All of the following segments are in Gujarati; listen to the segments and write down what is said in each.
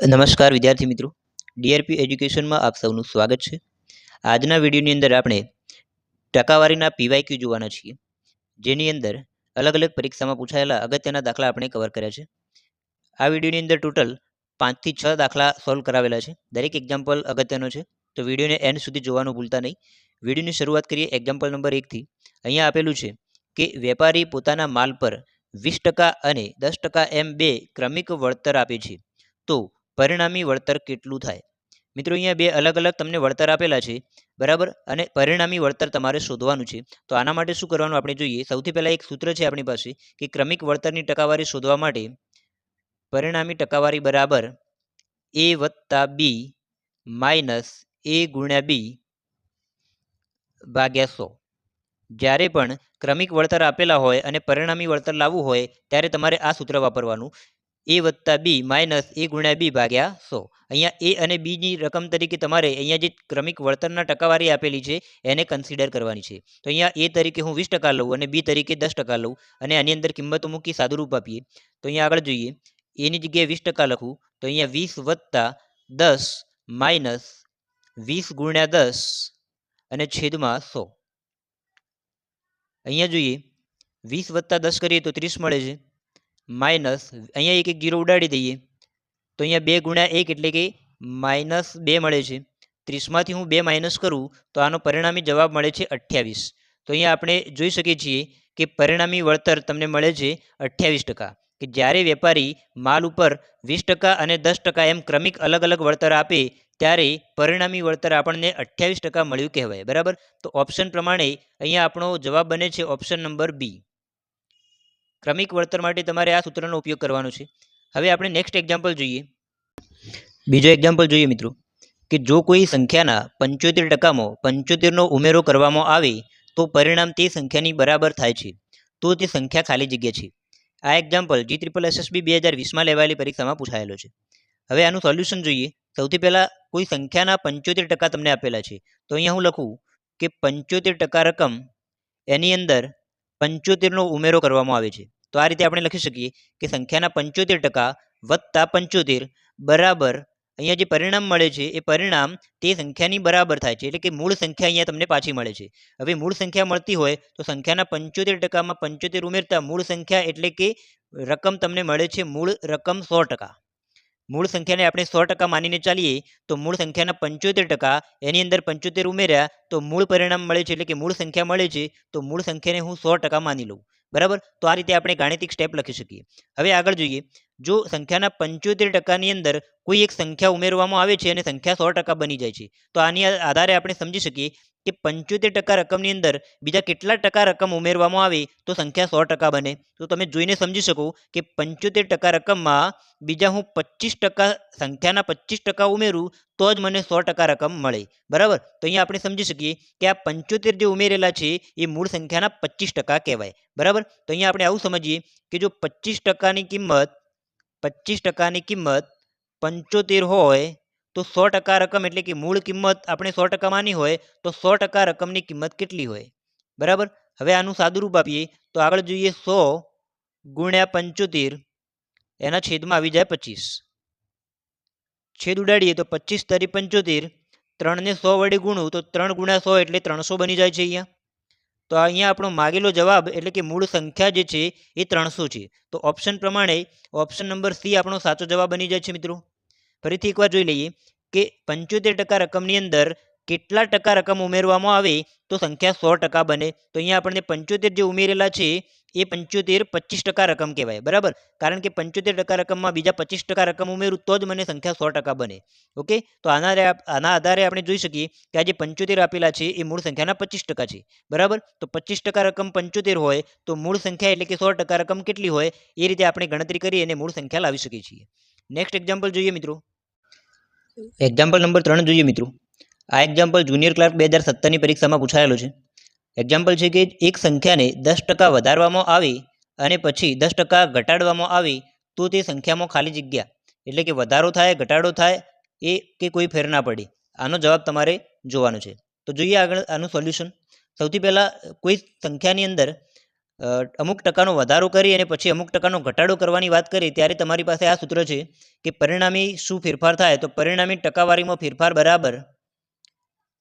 નમસ્કાર વિદ્યાર્થી મિત્રો. ડીઆરપી એજ્યુકેશનમાં આપ સૌનું સ્વાગત છે. આજના વિડીયોની અંદર આપણે ટકાવારીના પીવાયક્યુ જોવાના છીએ. જેની અંદર અલગ અલગ પરીક્ષામાં પૂછાયેલા અગત્યના દાખલા આપણે કવર કર્યા છે. આ વિડીયોની અંદર ટોટલ પાંચથી છ દાખલા સોલ્વ કરાવેલા છે. દરેક એક્ઝામ્પલ અગત્યનો છે. તો વિડીયોને એન્ડ સુધી જોવાનું ભૂલતા નહીં. વિડીયોની શરૂઆત કરીએ એક્ઝામ્પલ નંબર એકથી અહીંયા આપેલું છે કે વેપારી પોતાના માલ પર વીસ ટકા અને દસ ટકા એમ બે ક્રમિક વળતર આપે છે. તો પરિણામી વળતર કેટલું થાય? મિત્રો, અહીંયા બે અલગ અલગ તમને વળતર આપેલા છે, બરાબર? અને પરિણામી વળતર તમારે શોધવાનું છે. તો આના માટે શું કરવાનું આપણે જોઈએ? સૌથી પહેલાં એક સૂત્ર છે આપણી પાસે કે ક્રમિક વળતરની ટકાવારી શોધવા માટે પરિણામી ટકાવારી બરાબર એ વત્તા બી માઇનસ એ ગુણ્યા બી ભાગ્યા સો. જ્યારે પણ ક્રમિક વળતર આપેલા હોય અને પરિણામી વળતર લાવવું હોય, ત્યારે તમારે આ સૂત્ર વાપરવાનું. એ વત્તા બી માઇનસ એ ગુણ્યા બી ભાગ્યા સો. અહીંયા એ અને બીની રકમ તરીકે તમારે અહીંયા જે ક્રમિક વળતરના ટકાવારી આપેલી છે, એને કન્સિડર કરવાની છે. તો અહીંયા એ તરીકે હું વીસ ટકા લઉં અને બી તરીકે દસ ટકા લઉં અને આની અંદર કિંમતો મૂકી સાદુરૂપ આપીએ. તો અહીંયા આગળ જોઈએ. એની જગ્યાએ વીસ ટકા લખું. તો અહીંયા વીસ વત્તા દસ માઇનસ વીસ ગુણ્યા દસ અને છેદમાં સો. અહીંયા જોઈએ. વીસ વત્તા દસ કરીએ તો ત્રીસ મળે છે. માઇનસ અહીંયા એક એક જીરો ઉડાડી દઈએ, તો અહીંયા બે ગુણ્યા એક એટલે કે માઇનસ બે મળે છે. ત્રીસમાંથી હું બે માઇનસ કરું, તો આનો પરિણામી જવાબ મળે છે અઠ્યાવીસ. તો અહીંયા આપણે જોઈ શકીએ છીએ કે પરિણામી વળતર તમને મળે છે અઠ્યાવીસ ટકા. કે જ્યારે વેપારી માલ ઉપર વીસ ટકા અને દસ ટકા એમ ક્રમિક અલગ અલગ વળતર આપે, ત્યારે પરિણામી વળતર આપણને અઠ્યાવીસ ટકા મળ્યું કહેવાય. બરાબર? તો ઓપ્શન પ્રમાણે અહીંયા આપણો જવાબ બને છે ઓપ્શન નંબર બી. ક્રમિક વળતર માટે તમારે આ સૂત્રનો ઉપયોગ કરવાનો છે. હવે આપણે નેક્સ્ટ એક્ઝામ્પલ જોઈએ. બીજો એક્ઝામ્પલ જોઈએ મિત્રો, કે જો કોઈ સંખ્યાના પંચોતેર ટકામાં પંચોતેરનો ઉમેરો કરવામાં આવે, તો પરિણામ તે સંખ્યાની બરાબર થાય છે. તો તે સંખ્યા ખાલી જગ્યા છે. આ એક્ઝામ્પલ જી ત્રિપલ એસએસબી બે હજાર વીસમાં લેવાયેલી પરીક્ષામાં પૂછાયેલો છે. હવે આનું સોલ્યુશન જોઈએ. સૌથી પહેલાં કોઈ સંખ્યાના પંચોતેર ટકા તમને આપેલા છે. તો અહીંયા હું લખું કે પંચોતેર ટકા રકમ એની અંદર પંચોતેરનો ઉમેરો કરવામાં આવે છે. તો આ રીતે આપણે લખી શકીએ કે સંખ્યાના પંચોતેર ટકા વત્તા પંચોતેર બરાબર અહીંયા જે પરિણામ મળે છે, એ પરિણામ તે સંખ્યાની બરાબર થાય છે. એટલે કે મૂળ સંખ્યા અહીંયા તમને પાછી મળે છે. હવે મૂળ સંખ્યા મળતી હોય તો સંખ્યાના પંચોતેર ટકામાં પંચોતેર ઉમેરતા મૂળ સંખ્યા એટલે કે રકમ તમને મળે છે, મૂળ રકમ સો ટકા. મૂળ સંખ્યાને આપણે સો ટકા માનીને ચાલીએ, તો મૂળ સંખ્યાના પંચોતેર ટકા એની અંદર પંચોતેર ઉમેર્યા, તો મૂળ પરિણામ મળે છે એટલે કે મૂળ સંખ્યા મળે છે, તો મૂળ સંખ્યાને હું સો ટકા માની લઉં. બરાબર? તો આ રીતે આપણે ગાણિતિક સ્ટેપ લખી શકીએ. હવે આગળ જોઈએ. જો સંખ્યાના પંચોતેર ટકાની અંદર કોઈ એક સંખ્યા ઉમેરવામાં આવે છે અને સંખ્યા સો ટકા બની જાય છે, તો આની આધારે આપણે સમજી શકીએ કે પંચોતેર ટકા રકમની અંદર બીજા કેટલા ટકા રકમ ઉમેરવામાં આવે તો સંખ્યા સો ટકા બને. તો તમે જોઈને સમજી શકો કે પંચોતેર ટકા રકમમાં બીજા હું પચીસ ટકા સંખ્યાના પચીસ ટકા ઉમેરું તો જ મને સો ટકા રકમ મળે. બરાબર? તો અહીંયા આપણે સમજી શકીએ કે આ પંચોતેર જે ઉમેરેલા છે એ મૂળ સંખ્યાના પચીસ ટકા કહેવાય. બરાબર? તો અહીંયા આપણે આવું સમજીએ કે જો પચીસ ટકાની કિંમત પચીસ ટકાની કિંમત પંચોતેર હોય તો સો ટકા રકમ એટલે કે મૂળ કિંમત આપણે સો ટકા માની હોય તો સો ટકા રકમની કિંમત કેટલી હોય? બરાબર? હવે આનું સાદુરૂપ આપીએ તો આગળ જોઈએ સો ગુણ્યા પંચોતેર એના છેદમાં આવી જાય પચીસ. છેદ ઉડાડીએ તો પચીસ તરી પંચોતેર, ત્રણને સો વડે ગુણું તો ત્રણ ગુણ્યા સો એટલે ત્રણસો બની જાય છે અહીંયા. તો અહીંયા આપણો માગેલો જવાબ એટલે કે મૂળ સંખ્યા જે છે એ ત્રણસો છે. તો ઓપ્શન પ્રમાણે ઓપ્શન નંબર સી આપણો સાચો જવાબ બની જાય છે મિત્રો. ફરીથી એકવાર જોઈ લઈએ કે પંચોતેર ટકા રકમની અંદર કેટલા ટકા રકમ ઉમેરવામાં આવે તો સંખ્યા સો ટકા બને. તો અહીંયા આપણને પંચોતેર જે ઉમેરેલા છે એ પંચોતેર પચીસ ટકા રકમ કહેવાય, બરાબર? કારણ કે પંચોતેર ટકા રકમમાં બીજા પચીસ ટકા રકમ ઉમેરું તો જ મને સંખ્યા સો ટકા બને, ઓકે? તો આના આના આધારે આપણે જોઈ શકીએ કે આ જે પંચોતેર આપેલા છે એ મૂળ સંખ્યાના પચીસ ટકા છે, બરાબર? તો પચીસ ટકા રકમ પંચોતેર હોય તો મૂળ સંખ્યા એટલે કે સો ટકા રકમ કેટલી હોય એ રીતે આપણે ગણતરી કરી અને મૂળ સંખ્યા લાવી શકીએ છીએ. નેક્સ્ટ એક્ઝામ્પલ જોઈએ મિત્રો. એક્ઝામ્પલ નંબર ત્રણ જોઈએ મિત્રો. આ એક્ઝામ્પલ જુનિયર ક્લાર્ક બે હજાર સત્તરની પરીક્ષામાં પૂછાયેલો છે. એક્ઝામ્પલ છે કે એક સંખ્યાને દસ ટકા વધારવામાં આવે અને પછી દસ ટકા ઘટાડવામાં આવે, તો તે સંખ્યામાં ખાલી જગ્યા. એટલે કે વધારો થાય, ઘટાડો થાય, એ કે કોઈ ફેર ના પડે. આનો જવાબ તમારે જોવાનો છે. તો જોઈએ આગળ આનું સોલ્યુશન સૌથી પહેલાં કોઈ સંખ્યાની અંદર અમુક ટકાનો વધારો કરી અને પછી અમુક ટકાનો ઘટાડો કરવાની વાત કરીએ ત્યારે તમારી પાસે આ સૂત્ર છે કે પરિણામી શું ફેરફાર થાય? તો પરિણામી ટકાવારીમાં ફેરફાર બરાબર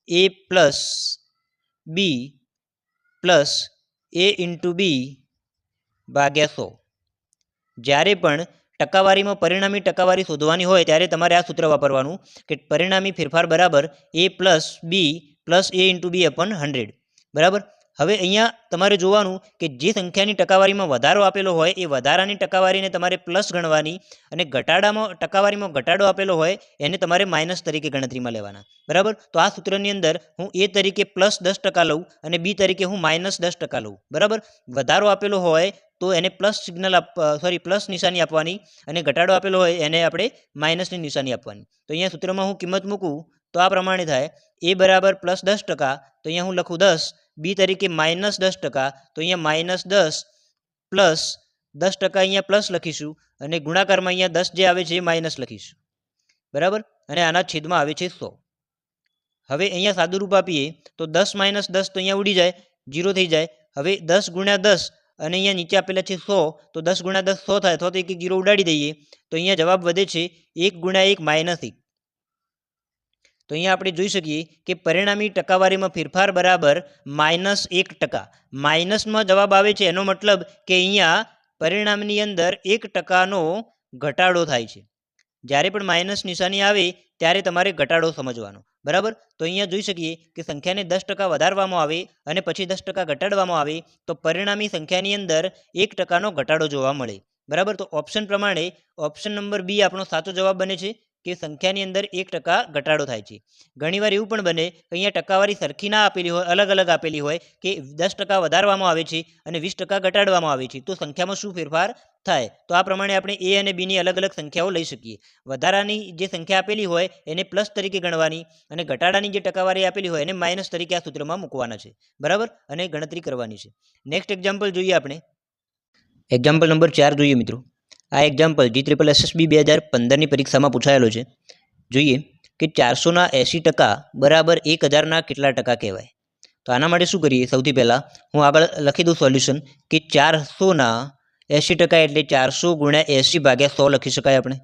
A plus B plus A into B ભાગ્યા સો. જ્યારે પણ ટકાવારીમાં પરિણામી ટકાવારી શોધવાની હોય ત્યારે તમારે આ સૂત્ર વાપરવાનું કે પરિણામી ફેરફાર બરાબર A plus B plus A into B upon hundred. બરાબર? હવે અહીંયા તમારે જોવાનું કે જે સંખ્યાની ટકાવારીમાં વધારો આપેલો હોય એ વધારાની ટકાવારીને તમારે પ્લસ ગણવાની અને ઘટાડામાં, ટકાવારીમાં ઘટાડો આપેલો હોય એને તમારે માઇનસ તરીકે ગણતરીમાં લેવાના. બરાબર? તો આ સૂત્રની અંદર હું એ તરીકે પ્લસ દસ ટકા લઉં અને બી તરીકે હું માઇનસ દસ ટકા લઉં. બરાબર? વધારો આપેલો હોય તો એને પ્લસ સિગ્નલ આપ સોરી પ્લસ નિશાની આપવાની અને ઘટાડો આપેલો હોય એને આપણે માઇનસની નિશાની આપવાની. તો અહીંયા સૂત્રમાં હું કિંમત મૂકું તો આ પ્રમાણે થાય એ બરાબર પ્લસ દસ ટકા. તો અહીંયા હું લખું દસ બી તરીકે માઇનસ દસ ટકા, તો અહીંયા માઇનસ દસ પ્લસ દસ ટકા અહીંયા પ્લસ લખીશું અને ગુણાકારમાં અહીંયા દસ જે આવે છે એ માઇનસ લખીશું. બરાબર? અને આના છેદમાં આવે છે સો. હવે અહીંયા સાદું રૂપ આપીએ તો દસ માઇનસ દસ તો અહીંયા ઉડી જાય જીરો થઈ જાય. હવે દસ ગુણ્યા દસ અને અહીંયા નીચે આપેલા છે સો, તો દસ ગુણ્યા દસ સો થાય અથવા તો એક જીરો ઉડાડી દઈએ. તો અહીંયા જવાબ વધે છે એક ગુણ્યા એક માઇનસ એક. તો અહીંયા આપણે જોઈ શકીએ કે પરિણામી ટકાવારીમાં ફેરફાર બરાબર માઇનસ એક ટકા. માઇનસમાં જવાબ આવે છે એનો મતલબ કે અહીંયા પરિણામની અંદર એક ટકાનો ઘટાડો થાય છે. જ્યારે પણ માઇનસ નિશાની આવે ત્યારે તમારે ઘટાડો સમજવાનો. બરાબર? તો અહીંયા જોઈ શકીએ કે સંખ્યાને દસ ટકા વધારવામાં આવે અને પછી દસ ટકા ઘટાડવામાં આવે તો પરિણામી સંખ્યાની અંદર એક ટકાનો ઘટાડો જોવા મળે. બરાબર? તો ઓપ્શન પ્રમાણે ઓપ્શન નંબર બી આપણો સાચો જવાબ બને છે. કે સંખ્યાની અંદર એક ટકા ઘટાડો થાય છે. ઘણીવાર એવું પણ બને કે અહીંયા ટકાવારી સરખી ના આપેલી હોય, અલગ અલગ આપેલી હોય કે દસ ટકા વધારવામાં આવે છે અને વીસ ટકા ઘટાડવામાં આવે છે, તો સંખ્યામાં શું ફેરફાર થાય? તો આ પ્રમાણે આપણે એ અને બીની અલગ અલગ સંખ્યાઓ લઈ શકીએ. વધારાની જે સંખ્યા આપેલી હોય એને પ્લસ તરીકે ગણવાની અને ઘટાડાની જે ટકાવારી આપેલી હોય એને માઇનસ તરીકે આ સૂત્રમાં મૂકવાના છે. બરાબર? અને ગણતરી કરવાની છે. નેક્સ્ટ એક્ઝામ્પલ જોઈએ આપણે. એક્ઝામ્પલ નંબર ચાર જોઈએ મિત્રો. આ એક્ઝામ્પલ જી ત્રિપલ એસએસબી બે હજાર પંદરની પરીક્ષામાં પૂછાયેલો છે. જોઈએ કે ચારસોના એંસી ટકા બરાબર એક હજારના કેટલા ટકા કહેવાય. તો આના માટે શું કરીએ? સૌથી પહેલાં હું આગળ લખી દઉં સોલ્યુશન કે ચારસોના એંસી ટકા એટલે ચારસો ગુણ્યા એંસી ભાગ્યા સો લખી શકાય આપણે.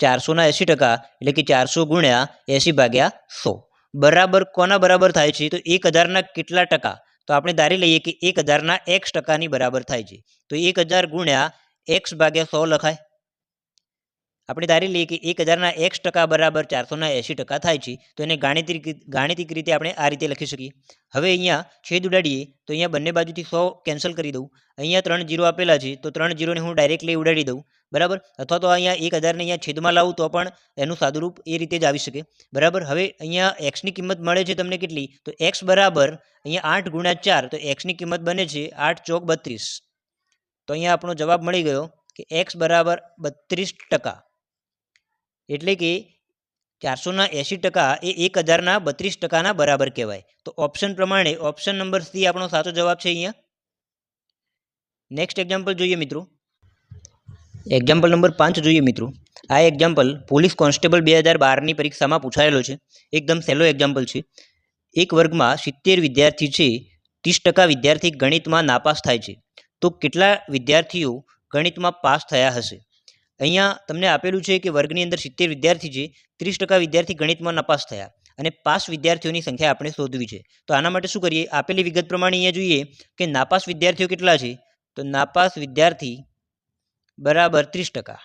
ચારસોના એંસી ટકા એટલે કે ચારસો ગુણ્યા એંસી ભાગ્યા સો. બરાબર કોના બરાબર થાય છે? તો એક હજારના કેટલા ટકા? તો આપણે ધારી લઈએ કે એક હજારના એક્સ ટકાની બરાબર થાય છે. તો એક હજાર ગુણ્યા એક્સ ભાગ્યા સો લખાય. આપણે ધારી લઈએ કે એક હજારના એક્સ ટકા બરાબર ચારસોના એંસી ટકા થાય છે, તો એને ગાણિતિક ગાણિતિક રીતે આપણે આ રીતે લખી શકીએ. હવે અહીંયા છેદ ઉડાડીએ, તો અહીંયા બંને બાજુથી સો કેન્સલ કરી દઉં. અહીંયા ત્રણ જીરો આપેલા છે, તો ત્રણ જીરોને હું ડાયરેક્ટલી ઉડાડી દઉં. બરાબર? અથવા તો અહીંયા એક હજારને અહીંયા છેદમાં લાવું તો પણ એનું સાદુરૂપ એ રીતે જ આવી શકે. બરાબર? હવે અહીંયા એક્સની કિંમત મળે છે તમને કેટલી? તો એક્સ બરાબર અહીંયા આઠ ગુણ્યા ચાર, તો એક્સની કિંમત બને છે આઠ ચોક બત્રીસ. તો અહીંયા આપણો જવાબ મળી ગયો કે એક્સ બરાબર બત્રીસ ટકા. એટલે કે ચારસોના એંસી ટકા એ એક હજારના બત્રીસ ટકાના બરાબર કહેવાય. તો ઓપ્શન પ્રમાણે ઓપ્શન નંબર સી આપણો સાચો જવાબ છે અહીંયા. નેક્સ્ટ એક્ઝામ્પલ જોઈએ મિત્રો. એક્ઝામ્પલ નંબર પાંચ જોઈએ મિત્રો. આ એક્ઝામ્પલ પોલીસ કોન્સ્ટેબલ બે હજાર બારની પરીક્ષામાં પૂછાયેલો છે. એકદમ સહેલો એક્ઝામ્પલ છે. એક વર્ગમાં સિત્તેર વિદ્યાર્થી છે, ત્રીસ ટકા વિદ્યાર્થી ગણિતમાં નાપાસ થાય છે. તો કેટલા વિદ્યાર્થીઓ ગણિતમાં પાસ થયા હશે? અહીંયા તમને આપેલું છે કે વર્ગની અંદર સિત્તેર વિદ્યાર્થી છે, ત્રીસ ટકા વિદ્યાર્થી ગણિતમાં નાપાસ થયા અને પાસ વિદ્યાર્થીઓની સંખ્યા આપણે શોધવી છે. તો આના માટે શું કરીએ? આપેલી વિગત પ્રમાણે અહીંયા જોઈએ કે નાપાસ વિદ્યાર્થીઓ કેટલા છે? તો નાપાસ વિદ્યાર્થી બરાબર ત્રીસ ટકા.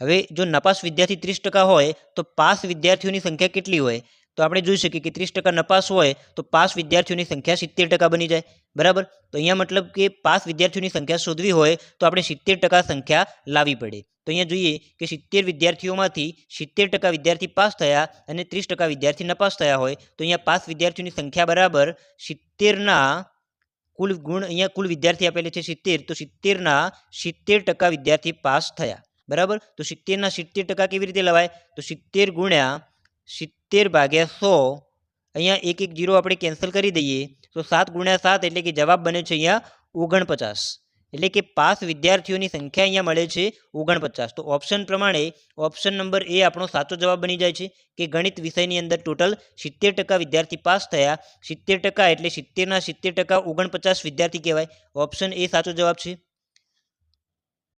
હવે જો નપાસ વિદ્યાર્થી ત્રીસ ટકા હોય તો પાસ વિદ્યાર્થીઓની સંખ્યા કેટલી હોય? તો આપણે જોઈ શકીએ કે ત્રીસ ટકા નપાસ હોય તો પાસ વિદ્યાર્થીઓની સંખ્યા સિત્તેર ટકા બની જાય. બરાબર? તો અહીંયા મતલબ કે પાસ વિદ્યાર્થીઓની સંખ્યા શોધવી હોય તો આપણે સિત્તેર ટકા સંખ્યા લાવવી પડે. તો અહીંયા જોઈએ કે સિત્તેર વિદ્યાર્થીઓમાંથી સિત્તેર ટકા વિદ્યાર્થી પાસ થયા અને ત્રીસ ટકા વિદ્યાર્થી નપાસ થયા હોય તો અહીંયા પાસ વિદ્યાર્થીઓની સંખ્યા બરાબર સિત્તેરના કુલ ગુણ, અહીંયા કુલ વિદ્યાર્થી આપેલી છે સિત્તેર, તો સિત્તેરના સિત્તેર ટકા વિદ્યાર્થી પાસ થયા. બરાબર? તો સિત્તેરના સિત્તેર ટકા કેવી રીતે લવાય? તો સિત્તેર ગુણ્યા સિત્તેર ભાગ્યા સો. અહીંયા એક એક જીરો આપણે કેન્સલ કરી દઈએ. તો સાત ગુણ્યા સાત એટલે કે જવાબ બને છે અહીંયા ઓગણપચાસ. એટલે કે પાસ વિદ્યાર્થીઓની સંખ્યા અહીંયા મળે છે ઓગણપચાસ. તો ઓપ્શન પ્રમાણે ઓપ્શન નંબર એ આપણો સાચો જવાબ બની જાય છે કે ગણિત વિષયની અંદર ટોટલ સિત્તેર ટકા વિદ્યાર્થી પાસ થયા. સિત્તેર ટકા એટલે સિત્તેરના સિત્તેર ટકા ઓગણપચાસ વિદ્યાર્થી કહેવાય. ઓપ્શન એ સાચો જવાબ છે.